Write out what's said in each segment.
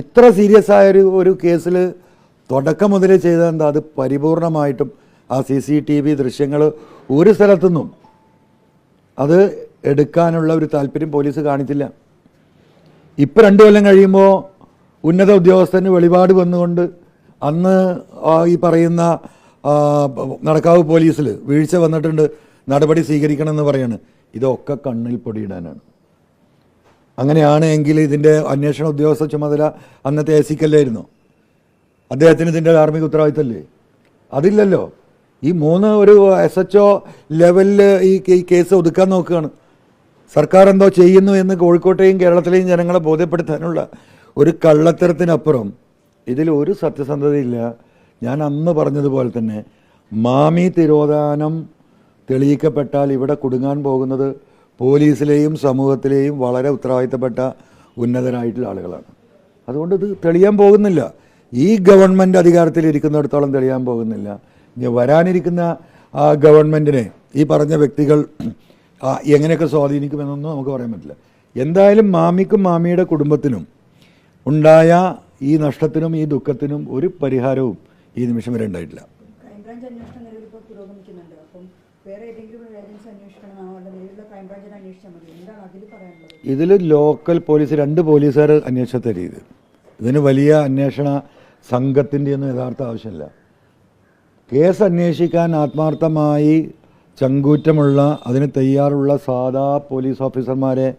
ഇത്ര സീരിയസ് ആയൊരു ഒരു കേസിൽ തുടക്കം മുതൽ ചെയ്തെന്താ അത് പരിപൂർണമായിട്ടും ആ സി സി ടി വി ദൃശ്യങ്ങൾ ഒരു സ്ഥലത്തുനിന്നും അത് എടുക്കാനുള്ള ഒരു താല്പര്യം പോലീസ് കാണിച്ചില്ല. ഇപ്പം രണ്ടു കൊല്ലം കഴിയുമ്പോൾ ഉന്നത ഉദ്യോഗസ്ഥന് വെളിപാട് വന്നുകൊണ്ട് അന്ന് ഈ പറയുന്ന നടക്കാവ് പോലീസിൽ വീഴ്ച വന്നിട്ടുണ്ട് നടപടി സ്വീകരിക്കണമെന്ന് പറയാണ്. ഇതൊക്കെ കണ്ണിൽ പൊടിയിടാനാണ്. അങ്ങനെയാണ് എങ്കിൽ ഇതിന്റെ അന്വേഷണ ഉദ്യോഗസ്ഥ ചുമതല അന്നത്തെ എ സിക്കല്ലായിരുന്നു അദ്ദേഹത്തിന് ഇതിന്റെ ധാർമ്മിക ഉത്തരവാദിത്തമല്ലേ? അതില്ലല്ലോ. ഈ മൂന്ന് ഒരു എസ് എച്ച് ഒ ലെവലിൽ ഈ കേസ് ഒതുക്കാൻ നോക്കുകയാണ്. സർക്കാർ എന്തോ ചെയ്യുന്നു എന്ന് കോഴിക്കോട്ടെയും കേരളത്തിലെയും ജനങ്ങളെ ബോധ്യപ്പെടുത്താനുള്ള ഒരു കള്ളത്തരത്തിനപ്പുറം ഇതിൽ ഒരു സത്യസന്ധതയില്ല. ഞാൻ അന്ന് പറഞ്ഞതുപോലെ തന്നെ മാമി തിരോധാനം തെളിയിക്കപ്പെട്ടാൽ ഇവിടെ കുടുങ്ങാൻ പോകുന്നത് പോലീസിലെയും സമൂഹത്തിലെയും വളരെ ഉത്തരവാദിത്തപ്പെട്ട ഉന്നതരായിട്ടുള്ള ആളുകളാണ്. അതുകൊണ്ട് ഇത് തെളിയാൻ പോകുന്നില്ല. ഈ ഗവൺമെന്റ് അധികാരത്തിലിരിക്കുന്നിടത്തോളം തെളിയാൻ പോകുന്നില്ല. ഇനി വരാനിരിക്കുന്ന ഗവൺമെന്റിനെ ഈ പറഞ്ഞ വ്യക്തികൾ എങ്ങനെയൊക്കെ സ്വാധീനിക്കുമെന്നൊന്നും നമുക്ക് പറയാൻ പറ്റില്ല. എന്തായാലും മാമിക്കും മാമിയുടെ കുടുംബത്തിനും ഉണ്ടായ ഈ നഷ്ടത്തിനും ഈ ദുഃഖത്തിനും ഒരു പരിഹാരവും ഈ നിമിഷം വരെ ഉണ്ടായിട്ടില്ല. വേറെ ഏജൻസി എന്താണ് പറയാനുള്ളത്? ഇതിൽ ലോക്കൽ പോലീസ് രണ്ട് പോലീസുകാർ അന്വേഷണത്തെ രീതി. ഇതിന് വലിയ അന്വേഷണ സംഘത്തിന്റെ ഒന്നും യഥാർത്ഥ ആവശ്യമില്ല. കേസ് അന്വേഷിക്കാൻ ആത്മാർത്ഥമായി ചങ്കൂറ്റമുള്ള അതിന് തയ്യാറുള്ള സാധാ പോലീസ് ഓഫീസർമാരെ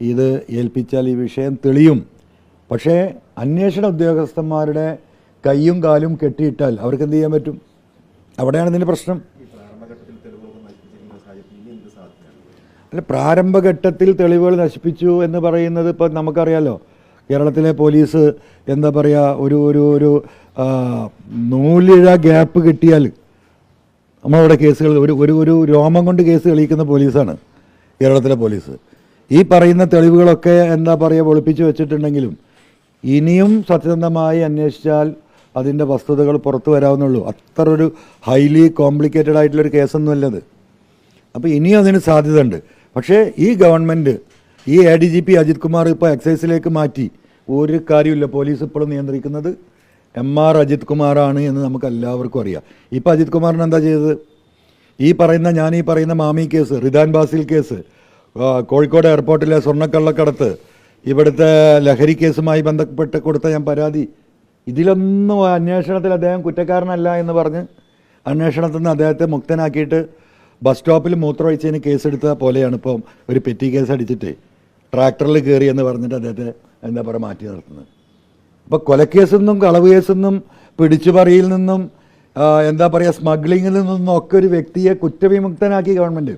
ഇത് ഏൽപ്പിച്ചാൽ ഈ വിഷയം തെളിയും. പക്ഷേ അന്വേഷണ ഉദ്യോഗസ്ഥന്മാരുടെ കൈയും കാലും കെട്ടിയിട്ടാൽ അവർക്ക് എന്ത് ചെയ്യാൻ പറ്റും? അവിടെയാണ് ഇതിന്റെ പ്രശ്നം. അല്ല പ്രാരംഭഘട്ടത്തിൽ തെളിവുകൾ നശിപ്പിച്ചു എന്ന് പറയുന്നത് ഇപ്പം നമുക്കറിയാലോ. കേരളത്തിലെ പോലീസ് എന്താ പറയുക ഒരു ഒരു ഒരു നൂലിഴ ഗ്യാപ്പ് കിട്ടിയാൽ നമ്മളവിടെ കേസുകൾ ഒരു ഒരു ഒരു രോമം കൊണ്ട് കേസ് തെളിയിക്കുന്ന പോലീസാണ് കേരളത്തിലെ പോലീസ്. ഈ പറയുന്ന തെളിവുകളൊക്കെ എന്താ പറയുക ഒളിപ്പിച്ച് വെച്ചിട്ടുണ്ടെങ്കിലും ഇനിയും സത്യസന്ധമായി അന്വേഷിച്ചാൽ അതിന്റെ വസ്തുതകൾ പുറത്തു വരാവുന്നുള്ളൂ. അത്ര ഒരു ഹൈലി കോംപ്ലിക്കേറ്റഡ് ആയിട്ടുള്ളൊരു കേസൊന്നുമല്ലത്. അപ്പോൾ ഇനിയും അതിന് സാധ്യതയുണ്ട്. പക്ഷേ ഈ ഗവൺമെന്റ് ഈ A D G P Ajith Kumar ഇപ്പോൾ എക്സൈസിലേക്ക് മാറ്റി. ഒരു കാര്യമില്ല പോലീസ് ഇപ്പോഴും നിയന്ത്രിക്കുന്നത് എം ആർ അജിത് കുമാറാണ് എന്ന് നമുക്ക് എല്ലാവർക്കും അറിയാം. ഇപ്പോൾ അജിത് കുമാറിന് എന്താ ചെയ്തത്? ഈ പറയുന്ന ഞാൻ ഈ പറയുന്ന മാമി കേസ് റിദാൻ ബാസിൽ കേസ് കോഴിക്കോട് എയർപോർട്ടിലെ സ്വർണക്കള്ളക്കടത്ത് ഇവിടുത്തെ ലഹരി കേസുമായി ബന്ധപ്പെട്ട് കൊടുത്ത ഞാൻ പരാതി. ഇതിലൊന്നും അന്വേഷണത്തിൽ അദ്ദേഹം കുറ്റക്കാരനല്ല എന്ന് പറഞ്ഞ് അന്വേഷണത്തിൽ നിന്ന് അദ്ദേഹത്തെ മുക്തനാക്കിയിട്ട് ബസ് സ്റ്റോപ്പിൽ മൂത്രമൊഴിച്ചതിന് കേസെടുത്ത പോലെയാണ് ഇപ്പം ഒരു പെറ്റി കേസ് അടിച്ചിട്ട് ട്രാക്ടറിൽ കയറി എന്ന് പറഞ്ഞിട്ട് അദ്ദേഹത്തെ എന്താ പറയുക മാറ്റി നിർത്തുന്നത്. അപ്പോൾ കൊലക്കേസിൽ നിന്നും കളവ് കേസിൽ നിന്നും പിടിച്ചുപറിയിൽ നിന്നും എന്താ പറയുക സ്മഗ്ലിങ്ങിൽ നിന്നും ഒക്കെ ഒരു വ്യക്തിയെ കുറ്റവിമുക്തനാക്കി ഗവൺമെന്റ്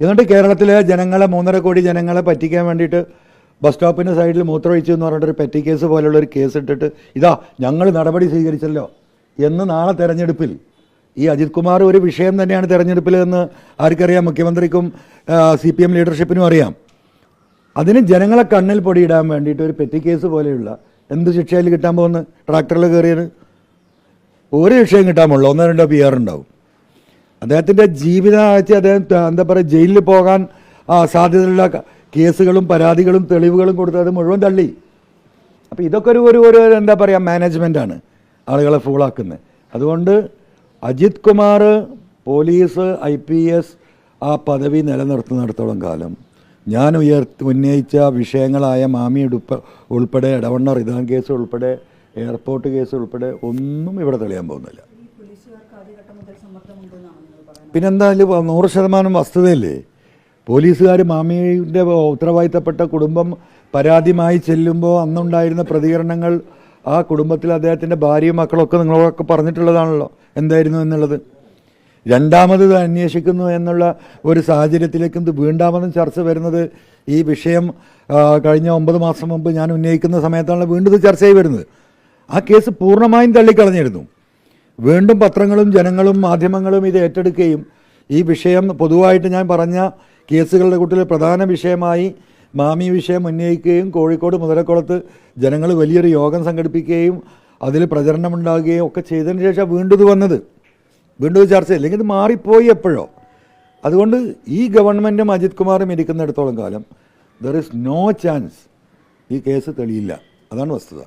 എന്നിട്ട് കേരളത്തിലെ ജനങ്ങളെ മൂന്നര കോടി ജനങ്ങളെ പറ്റിക്കാൻ വേണ്ടിയിട്ട് ബസ് സ്റ്റോപ്പിന്റെ സൈഡിൽ മൂത്രമൊഴിച്ചു എന്ന് പറഞ്ഞിട്ട് ഒരു പെറ്റി കേസ് പോലുള്ള ഒരു കേസ് ഇട്ടിട്ട് ഇതാ ഞങ്ങൾ നടപടി സ്വീകരിച്ചല്ലോ എന്ന് നാളെ തെരഞ്ഞെടുപ്പിൽ ഈ അജിത് കുമാർ ഒരു വിഷയം തന്നെയാണ് തെരഞ്ഞെടുപ്പിൽ എന്ന് ആർക്കറിയാം? മുഖ്യമന്ത്രിക്കും സി പി എം ലീഡർഷിപ്പിനും അറിയാം. അതിന് ജനങ്ങളെ കണ്ണിൽ പൊടിയിടാൻ വേണ്ടിയിട്ട് ഒരു പെറ്റി കേസ് പോലെയുള്ള എന്ത് ശിക്ഷയിൽ കിട്ടാൻ പോകുന്നു? ട്രാക്ടറിൽ കയറിയത്? ഒരു ശിക്ഷയും കിട്ടാൻ പോകുള്ളൂ ഒന്നോ രണ്ടോ പി ആർ ഉണ്ടാവും. അദ്ദേഹത്തിന്റെ ജീവിതമാഴ്ച അദ്ദേഹം എന്താ പറയുക ജയിലിൽ പോകാൻ സാധ്യതയുള്ള കേസുകളും പരാതികളും തെളിവുകളും കൊടുത്തത് മുഴുവൻ തള്ളി. അപ്പോൾ ഇതൊക്കെ ഒരു ഒരു എന്താ പറയുക മാനേജ്മെന്റാണ് ആളുകളെ ഫൂളാക്കുന്നത് അതുകൊണ്ട് Ajith Kumar police I P S ആ പദവി നിലനിർത്തുന്നിടത്തോളം കാലം. ഞാൻ ഉയർ ഉന്നയിച്ച വിഷയങ്ങളായ മാമി ഉടുപ്പ ഉൾപ്പെടെ ഇടവണ്ണ റിദാൻ കേസ് ഉൾപ്പെടെ എയർപോർട്ട് കേസ് ഉൾപ്പെടെ ഒന്നും ഇവിടെ തെളിയാൻ പോകുന്നില്ല. പിന്നെന്തായാലും നൂറ് ശതമാനം വസ്തുതയല്ലേ? പോലീസുകാർ മാമിയുടെ ഉത്തരവാദിത്തപ്പെട്ട കുടുംബം പരാതിയുമായി ചെല്ലുമ്പോൾ അന്നുണ്ടായിരുന്ന പ്രതികരണങ്ങൾ ആ കുടുംബത്തിൽ അദ്ദേഹത്തിന്റെ ഭാര്യയും മക്കളൊക്കെ നിങ്ങളൊക്കെ പറഞ്ഞിട്ടുള്ളതാണല്ലോ എന്തായിരുന്നു എന്നുള്ളത്. രണ്ടാമത് അന്വേഷിക്കുന്നു എന്നുള്ള ഒരു സാഹചര്യത്തിലേക്ക് വീണ്ടാമതും ചർച്ച വരുന്നത് ഈ വിഷയം കഴിഞ്ഞ ഒമ്പത് മാസം മുമ്പ് ഞാൻ ഉന്നയിക്കുന്ന സമയത്താണ് വീണ്ടും ഇത് ചർച്ചയായി വരുന്നത്. ആ കേസ് പൂർണമായും തള്ളിക്കളഞ്ഞിരുന്നു. വീണ്ടും പത്രങ്ങളും ജനങ്ങളും മാധ്യമങ്ങളും ഇത് ഏറ്റെടുക്കുകയും ഈ വിഷയം പൊതുവായിട്ട് ഞാൻ പറഞ്ഞ കേസുകളുടെ കൂട്ടത്തിൽ പ്രധാന വിഷയമായി മാമി വിഷയം ഉന്നയിക്കുകയും കോഴിക്കോട് മുതലക്കുളത്ത് ജനങ്ങൾ വലിയൊരു യോഗം സംഘടിപ്പിക്കുകയും അതിൽ പ്രചരണമുണ്ടാകുകയും ഒക്കെ ചെയ്തതിന് ശേഷം വീണ്ടും ഇത് വന്നത്. വീണ്ടും ചർച്ച അല്ലെങ്കിൽ ഇത് മാറിപ്പോയി എപ്പോഴോ. അതുകൊണ്ട് ഈ ഗവൺമെന്റും അജിത് കുമാറും ഇരിക്കുന്നിടത്തോളം കാലം ദർ ഇസ് നോ ചാൻസ് ഈ കേസ് തെളിയില്ല. അതാണ് വസ്തുത.